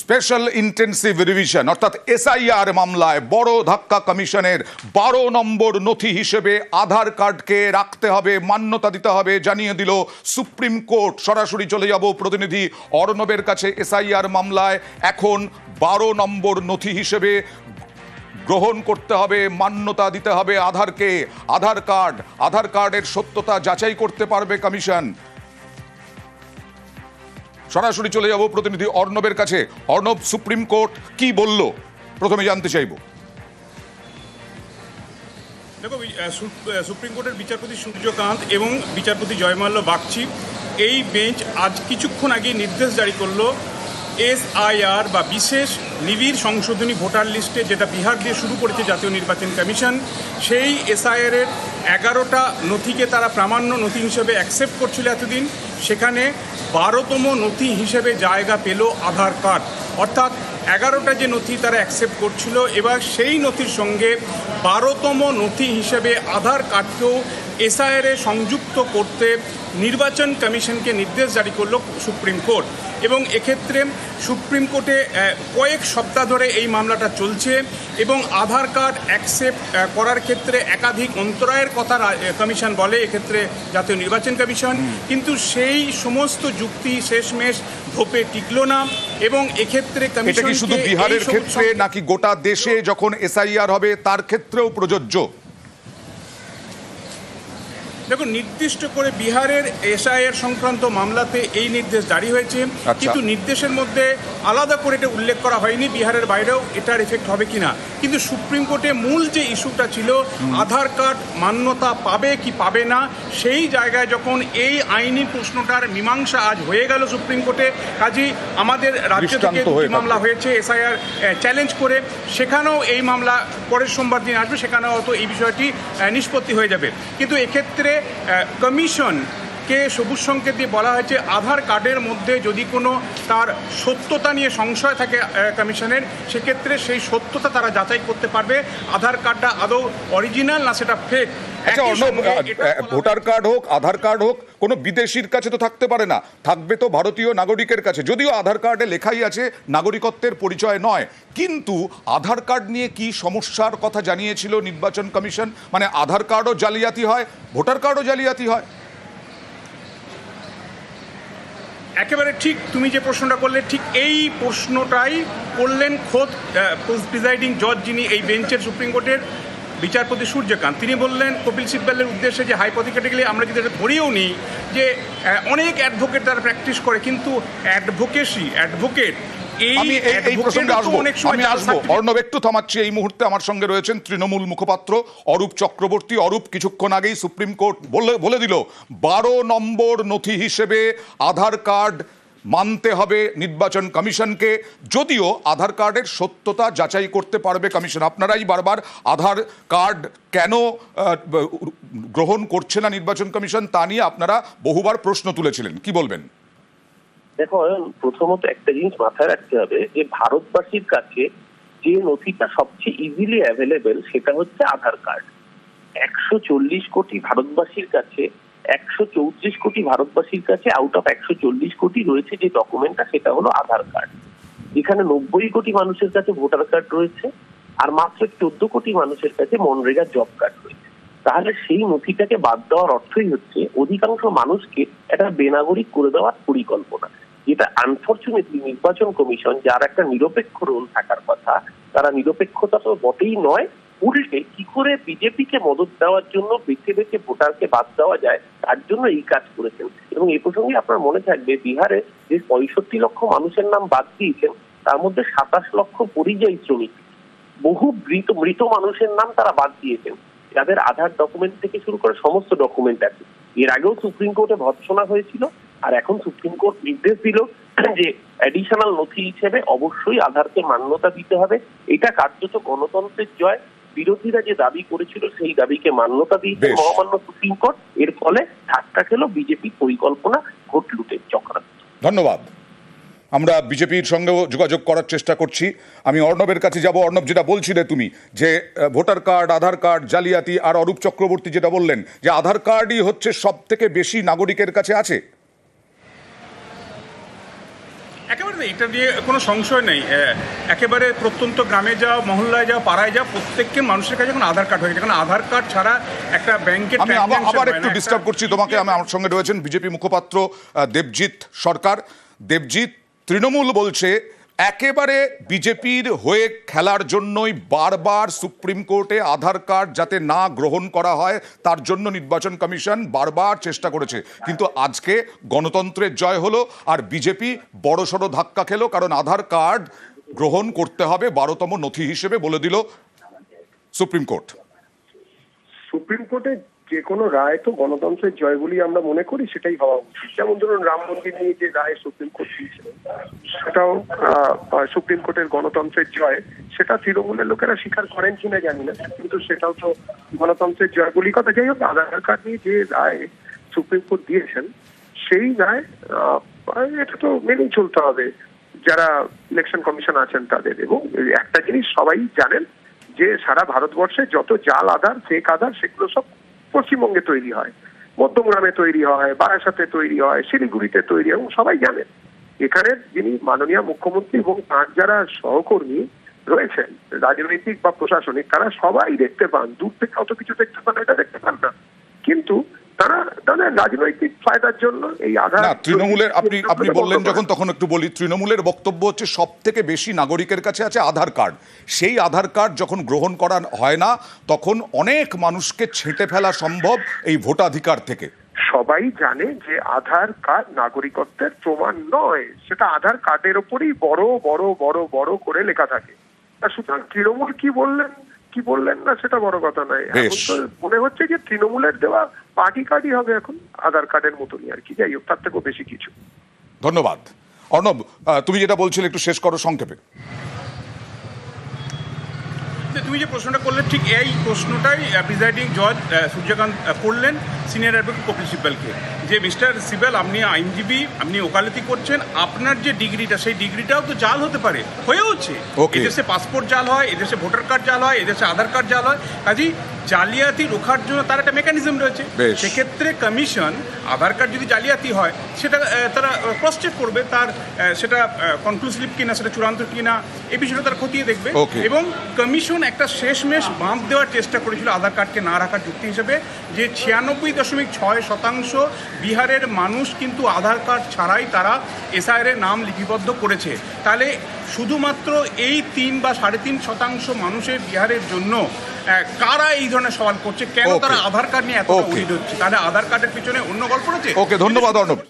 Special intensive revision অর্থাৎ SIR মামলায় বড় ধাক্কা কমিশনের বারো নম্বর নথি হিসেবে আধার কার্ডকে রাখতে হবে, মান্যতা দিতে হবে, জানিয়ে দিল সুপ্রিম কোর্ট। সরাসরি চলে যাব প্রতিনিধি অর্ণবের কাছে এসআইআর মামলায়। এখন বারো নম্বর নথি হিসেবে গ্রহণ করতে হবে, মান্যতা দিতে হবে আধারকে। আধার কার্ড, আধার কার্ডের সত্যতা যাচাই করতে পারবে কমিশন। সরাসরি চলে যাব প্রতিনিধি অর্ণবের কাছে। অর্ণব, সুপ্রিম কোর্ট কি বলল? প্রথমে জানতে চাইব। দেখো সুপ্রিম কোর্টের বিচারপতি সূর্যকান্ত এবং বিচারপতি জয়মাল্য বাগচি এই বেঞ্চ আজ কিছুক্ষণ আগে নির্দেশ জারি করল, এসআইআর বা বিশেষ নিবিড় সংশোধনী ভোটার লিস্টে যেটা বিহার দিয়ে শুরু করেছে জাতীয় নির্বাচন কমিশন, সেই এসআইআর এর এগারোটা নথিকে তারা প্রামাণ্য নথি হিসেবে অ্যাকসেপ্ট করছিল এতদিন। সেখানে বারোতম নথি হিসেবে জায়গা পেল আধার কার্ড। অর্থাৎ এগারোটা যে নথি তারা অ্যাকসেপ্ট করছিল, এবার সেই নথির সঙ্গে বারোতম নথি হিসেবে আধার কার্ডকেও এসআইআরে সংযুক্ত করতে নির্বাচন কমিশনকে নির্দেশ জারি করল সুপ্রিম কোর্ট। এবং এক্ষেত্রে সুপ্রিম কোর্টে কয়েক সপ্তাহ ধরে এই মামলাটা চলছে এবং আধার কার্ড অ্যাকসেপ্ট করার ক্ষেত্রে একাধিক অন্তরায়ের কথা কমিশন বলে এক্ষেত্রে জাতীয় নির্বাচন কমিশন। কিন্তু সেই সমস্ত যুক্তি শেষমেশ ধোপে টিকল না এবং এক্ষেত্রে কমিশন শুধু বিহারের ক্ষেত্রে নাকি গোটা দেশে যখন এসআইআর হবে তার ক্ষেত্রেও প্রযোজ্য? দেখুন নির্দিষ্ট করে বিহারের এসআইআর সংক্রান্ত মামলাতে এই নির্দেশ জারি হয়েছে আচ্ছা। কিন্তু নির্দেশের মধ্যে আলাদা করে এটা উল্লেখ করা হয়নি বিহারের বাইরেও এটার এফেক্ট হবে কিনা কিন্তু সুপ্রিম কোর্টে মূল যে ইস্যুটা ছিল আধার কার্ড মান্যতা পাবে কি পাবে না সেই জায়গায় যখন এই আইনি প্রশ্নটার মীমাংসা আজ হয়ে গেল সুপ্রিম কোর্টে কাজেই আমাদের রাজ্য থেকে মামলা। হয়েছে এসআইআর চ্যালেঞ্জ করে সেখানেও এই মামলা পরের সোমবার দিন আসবে সেখানেও হয়তো এই বিষয়টি নিষ্পত্তি হয়ে যাবে কিন্তু এক্ষেত্রে কমিশন কে সবুজ সংকেত দিয়ে বলা হয়েছে, আধার কার্ডের মধ্যে যদি কোনো তার সত্যতা নিয়ে সংশয় থাকে কমিশনের সেক্ষেত্রে সেই সত্যতা তারা যাচাই করতে পারবে। আধার কার্ডটা আদৌ অরিজিনাল না সেটা ফেক আচ্ছা ভোটার কার্ড হোক আধার কার্ড হোক কোনো বিদেশির কাছে তো থাকতে পারে না। থাকবে তো ভারতীয় নাগরিকের কাছে। যদিও আধার কার্ডে লেখাই আছে নাগরিকত্বের পরিচয় নয়। কিন্তু আধার কার্ড নিয়ে কি সমস্যার কথা জানিয়েছিল নির্বাচন কমিশন? মানে আধার কার্ডও জালিয়াতি হয় ভোটার কার্ডও জালিয়াতি হয়। একেবারে ঠিক তুমি যে প্রশ্নটা করলে ঠিক এই প্রশ্নটাই করলেন খোদ প্রিজাইডিং জজ যিনি এই বেঞ্চের সুপ্রিম কোর্টের বিচারপতি সূর্যকান্ত তিনি বললেন কপিল সিব্বালের উদ্দেশ্যে যে হাইপোথিকেটিক্যালি আমরা যদি এটা ধরেও নিই যে অনেক অ্যাডভোকেট তারা প্র্যাকটিস করে কিন্তু অ্যাডভোকেসি অ্যাডভোকেট আমি এই- এই প্রসঙ্গে আসব। আমি অর্ণব একটু থামাচ্ছি। এই মুহূর্তে আমার সঙ্গে রয়েছেন তৃণমূল মুখপাত্র অরূপ চক্রবর্তী। অরূপ কিছুক্ষণ আগেই সুপ্রিম কোর্ট বলে বলে দিল বারো নম্বর নথি হিসেবে আধার কার্ড মানতে হবে নির্বাচন কমিশনকে, যদিও আধার কার্ডের সত্যতা যাচাই করতে পারবে কমিশন। আপনারাই বারবার আধার কার্ড কেন গ্রহণ করছে না নির্বাচন কমিশন, তা নিয়ে আপনারা বহুবার প্রশ্ন তুলেছিলেন। কি বলবেন? দেখো, প্রথমত একটা জিনিস মাথায় রাখতে হবে যে, ভারতবাসীর কাছে যে নথিটা সবচেয়ে ইজিলি অ্যাভেলেবেল সেটা হচ্ছে আধার কার্ড। একশো চল্লিশ কোটি ভারতবাসীর কাছে একশো চৌত্রিশ কোটি ভারতবাসীর কাছে আউট অফ একশো চল্লিশ কোটি রয়েছে যে ডকুমেন্টটা সেটা হলো আধার কার্ড। যেখানে নব্বই কোটি মানুষের কাছে ভোটার কার্ড রয়েছে, আর মাত্র চোদ্দ কোটি মানুষের কাছে মনরেগার জব কার্ড রয়েছে। তাহলে সেই নথিটাকে বাদ দেওয়ার অর্থই হচ্ছে, অধিকাংশ মানুষকে একটা বেনাগরিক করে দেওয়ার পরিকল্পনা। যেটা আনফর্চুনেটলি নির্বাচন কমিশন, যার একটা নিরপেক্ষ রোল থাকার কথা, তারা নিরপেক্ষতা তো বটেই নয়, উল্টে কি করে বিজেপিকে মদত দেওয়ার জন্য বেছে বেছে ভোটারকে বাদ দেওয়া যায় তার জন্য এই কাজ করেছেন। এবং এই প্রসঙ্গে আপনার মনে থাকবে, বিহারে যে পঁয়ষট্টি লক্ষ মানুষের নাম বাদ দিয়েছেন, তার মধ্যে সাতাশ লক্ষ পরিযায়ী শ্রমিক। বহু মৃত মৃত মানুষের নাম তারা বাদ দিয়েছেন। যাদের আধার ডকুমেন্ট থেকে শুরু করে সমস্ত ডকুমেন্ট আছে। এর আগেও সুপ্রিম কোর্টে ভৎসনা হয়েছিল, আর এখন সুপ্রিম কোর্ট নির্দেশ দিল যে অ্যাডিশনাল নথি হিসেবে অবশ্যই আধারকে মান্যতা দিতে হবে। এটা কার্যত গণতন্ত্রের জয় বিরোধীরা যে দাবি করেছিল সেই দাবিকে মান্যতা দিয়েছে মহামান্য সুপ্রিম কোর্ট এর ফলে ধাক্কা খেলো বিজেপি পরিকল্পনা ভোট লুটের চক্রান্ত। ধন্যবাদ। আমরা বিজেপির সঙ্গেও যোগাযোগ করার চেষ্টা করছি। আমি অর্ণবের কাছে যাব। অর্ণব যেটা বলছিলে তুমি যে ভোটার কার্ড আধার কার্ড জালিয়াতি আর অরূপ চক্রবর্তী যেটা বললেন যে আধার কার্ডই হচ্ছে সব থেকে বেশি নাগরিকের কাছে আছে। একেবারে এটা নিয়ে কোনো সংশয় নেই। একেবারে প্রত্যন্ত গ্রামে যাও মহল্লায় যাও পাড়ায় যাও প্রত্যেককে মানুষের কাছে এখন আধার কার্ড হয়ে গেছে কারণ আধার কার্ড ছাড়া একটা ব্যাংকের আমি আবার একটু ডিস্টার্ব করছি তোমাকে আমি আমার সঙ্গে রয়েছেন বিজেপি মুখপাত্র দেবজিৎ সরকার। দেবজিৎ তৃণমূল বলছে একেবারে বিজেপির হয়ে খেলার জন্যই বারবার সুপ্রিম কোর্টে আধার কার্ড যাতে না গ্রহণ করা হয়, তার জন্য নির্বাচন কমিশন বারবার চেষ্টা করেছে। কিন্তু আজকে গণতন্ত্রের জয় হলো, আর বিজেপি বড়সড় ধাক্কা খেলো, কারণ আধার কার্ড গ্রহণ করতে হবে বারোতম নথি হিসেবে বলে দিল সুপ্রিম কোর্ট। সুপ্রিম কোর্টে যে কোনো রায় তো গণতন্ত্রের জয় বলি আমরা মনে করি, সেটাই হওয়া উচিত। যেমন ধরুন রাম মন্দির নিয়ে যে রায় সুপ্রিম কোর্ট সেটাও সুপ্রিম কোর্টের গণতন্ত্রের জয়, সেটা তৃণমূলের লোকেরা স্বীকার করেন কিনা জানি না, কিন্তু সেটাও তো গণতন্ত্রের জয়। বলি কথা যাই হোক, আধার কার্ড নিয়ে যে রায় সুপ্রিম কোর্ট দিয়েছেন, সেই রায় এটা তো মেনেই চলতে হবে, যারা ইলেকশন কমিশন আছেন তাদের। এবং একটা জিনিস সবাই জানেন যে সারা ভারতবর্ষে যত জাল আধার ফেক আধার, সেগুলো সব পশ্চিমবঙ্গে তৈরি হয়। মধ্যমগ্রামে তৈরি হয়, বারাসাতে তৈরি হয়, শিলিগুড়িতে তৈরি হয় সবাই জানেন এখানে যিনি মাননীয় মুখ্যমন্ত্রী এবং তার যারা সহকর্মী রয়েছেন রাজনৈতিক বা প্রশাসনিক তারা সবাই দেখতে পান দূর থেকে অত কিছু দেখতে পান এটা দেখতে পান না। কিন্তু তারা তাদের রাজনৈতিক ফায়দার জন্য এই আধার তৃণমূলের আপনি আপনি বললেন যখন তখন একটু বলি তৃণমূলের বক্তব্য হচ্ছে সব থেকে বেশি নাগরিকের কাছে আছে আধার কার্ড। সেই আধার কার্ড যখন গ্রহণ করা হয় না তখন অনেক মানুষকে ছেঁটে ফেলা সম্ভব এই ভোটাধিকার থেকে। সবাই জানে যে আধার কার্ড নাগরিকত্বের প্রমাণ নয়। সেটা আধার কার্ডের ওপরই বড় বড় বড় বড় করে লেখা থাকে। সুতরাং তৃণমূল কি বললেন? কি বললেন না সেটা বড় কথা নয়। এখন তো মনে হচ্ছে যে তৃণমূলের দেওয়া পার্টি কার্ডই হবে এখন আধার কার্ডের মতনই আর কি। যাই হোক তার থেকেও বেশি কিছু। ধন্যবাদ। অর্ণব তুমি যেটা বলছিলে একটু শেষ করো সংক্ষেপে। তুমি যে প্রশ্নটা করলে ঠিক এই প্রশ্নটাই প্রিজাইডিং জজ সূর্যকান্ত করলেন। সিনিয়র অ্যাডভোকেট কপিল সিব্বালকে। যে মিস্টার সিবাল আপনি আইনজীবী আপনি ওকালতি করছেন আপনার যে ডিগ্রিটা সেই ডিগ্রিটাও তো জাল হতে পারে হয়েওছে. এদেশে পাসপোর্ট জাল হয় এদেশে ভোটার কার্ড জাল হয় এদেশে আধার কার্ড জাল হয়। কাজেই জালিয়াতি রোখার জন্য তার একটা মেকানিজম রয়েছে। সেক্ষেত্রে কমিশন আধার কার্ড যদি জালিয়াতি হয় সেটা তারা ক্রস চেক করবে তার সেটা কনক্লুসিভ কিনা সেটা চূড়ান্ত কিনা এ বিষয়টা তারা খতিয়ে দেখবে। এবং কমিশন একটা শেষমেশ বাঁধ দেওয়ার চেষ্টা করেছিল আধার কার্ডকে না রাখার যুক্তি হিসেবে যে ছিয়ানব্বই দশমিক ছয় শতাংশ বিহারের মানুষ কিন্তু আধার কার্ড ছাড়াই তারা এসআইআর এর নাম লিপিবদ্ধ করেছে। তাহলে শুধুমাত্র এই তিন বা সাড়ে তিন শতাংশ মানুষের বিহারের জন্য কারা এই ধরনের সওয়াল করছে? কেন তারা আধার কার্ড নিয়ে এত. উড়িয়ে হচ্ছে? তাহলে আধার কার্ডের পিছনে অন্য গল্প রয়েছে? ওকে ধন্যবাদ অর্ণব।